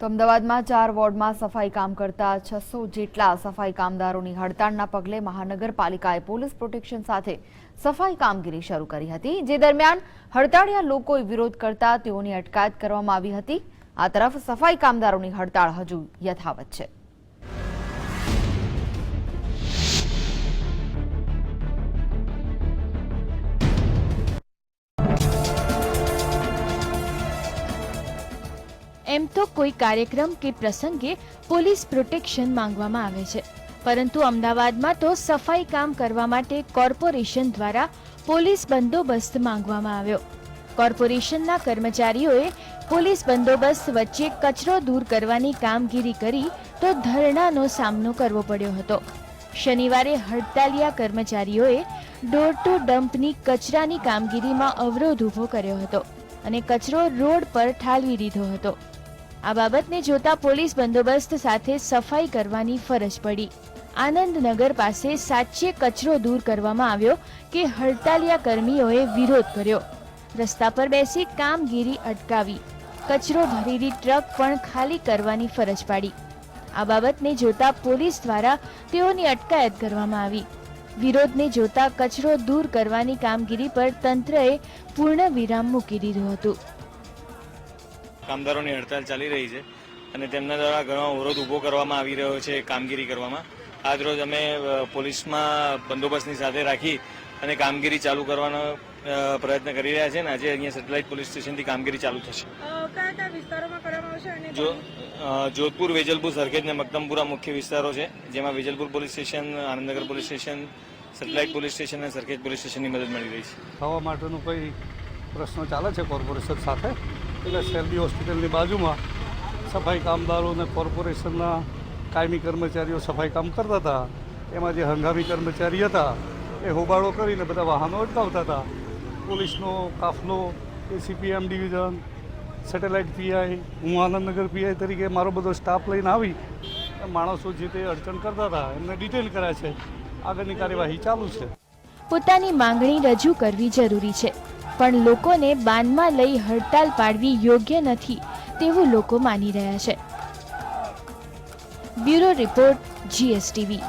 તો અમદાવાદમાં ચાર વોર્ડમાં સફાઈ કામ કરતા છસો જેટલા સફાઈ કામદારોની હડતાળના પગલે મહાનગરપાલિકાએ પોલીસ પ્રોટેક્શન સાથે સફાઈ કામગીરી શરૂ કરી હતી. જે દરમિયાન હડતાળિયા લોકોએ વિરોધ કરતા તેઓની અટકાયત કરવામાં આવી હતી. આ તરફ સફાઈ કામદારોની હડતાળ હજુ યથાવત છે. એમ તો કોઈ કાર્યક્રમ કે પ્રસંગે પોલીસ પ્રોટેક્શન માંગવામાં આવે છે. પરંતુ અમદાવાદમાં તો સફાઈ કામ કરવા માટે કોર્પોરેશન દ્વારા પોલીસ બંદોબસ્ત માંગવામાં આવ્યો. કોર્પોરેશનના કર્મચારીઓએ પોલીસ બંદોબસ્ત વચ્ચે કચરો દૂર કરવાની કામગીરી કરી તો ધરણાનો સામનો કરવો પડ્યો હતો. શનિવારે હડતાલિયા કર્મચારીઓએ ડોર ટુ ડમ્પની કચરાની કામગીરીમાં અવરોધ ઊભો કર્યો હતો અને કચરો રોડ પર ઠાલવી દીધો હતો. આ બાબતને જોતા પોલીસ બંદોબસ્ત સાથે સફાઈ કરવાની ફરજ પડી. આનંદનગર પાસે સાચે કચરો દૂર કરવામાં આવ્યો કે હડતાલિયા કર્મીઓએ વિરોધ કર્યો. રસ્તા પર બેસી કામગીરી અટકાવી. કચરો ભરેલી ટ્રક પણ ખાલી કરવાની ફરજ પાડી. આ બાબતને જોતા પોલીસ દ્વારા તેઓની અટકાયત કરવામાં આવી. વિરોધને જોતા કચરો દૂર કરવાની કામગીરી પર તંત્રએ પૂર્ણ વિરામ મૂકી દીધું હતું. કામદારોની હડતાલ ચાલી રહી છે અને તેમના દ્વારા ઘણો અવરોધ ઊભો કરવામાં આવી રહ્યો છે કામગીરી કરવામાં. આજ રોજ અમે પોલીસમાં બંદોબસ્તની સાથે રાખી અને કામગીરી ચાલુ કરવાનો પ્રયત્ન કરી રહ્યા છે અને આજે અહીંયા સેટેલાઇટ પોલીસ સ્ટેશનથી કામગીરી ચાલુ થશે. અ, કયા કયા વિસ્તારોમાં કરવામાં આવશે અને જો જોધપુર વેજલપુર સરખેજ અને મક્તમપુરા મુખ્ય વિસ્તારો છે જેમાં Vejalpur police station Anandnagar police station Satellite police station અને સરખેજ પોલીસ સ્ટેશનની મદદ મળી રહી છે. થવા માટેનું કોઈ પ્રશ્નો ચાલે છે કોર્પોરેશન સાથે? એટલે શેરડી હોસ્પિટલની બાજુમાં સફાઈ કામદારો અને કોર્પોરેશનના કાયમી કર્મચારીઓ સફાઈ કામ કરતા હતા. એમાં જે હંગામી કર્મચારી હતા, એ હોબાળો કરીને બધા વાહનો અટકાવતા હતા. પોલીસનો, કાફલો, એસીપીએમ ડિવિઝન, સેટેલાઇટ પીઆઈ, હું આનંદનગર પીઆઈ તરીકે મારો બધો સ્ટાફ લઈને આવી માણસો જે તે અડચણ કરતા હતા, એમને ડિટેલ કર્યા છે. આગળની કાર્યવાહી ચાલુ છે. પોતાની માંગણી રજૂ કરવી જરૂરી છે. પણ લોકોને બાનમાં લઈ હડતાલ પાડવી યોગ્ય નથી, તેવું લોકો માની રહ્યા છે. Bureau report, GSTV.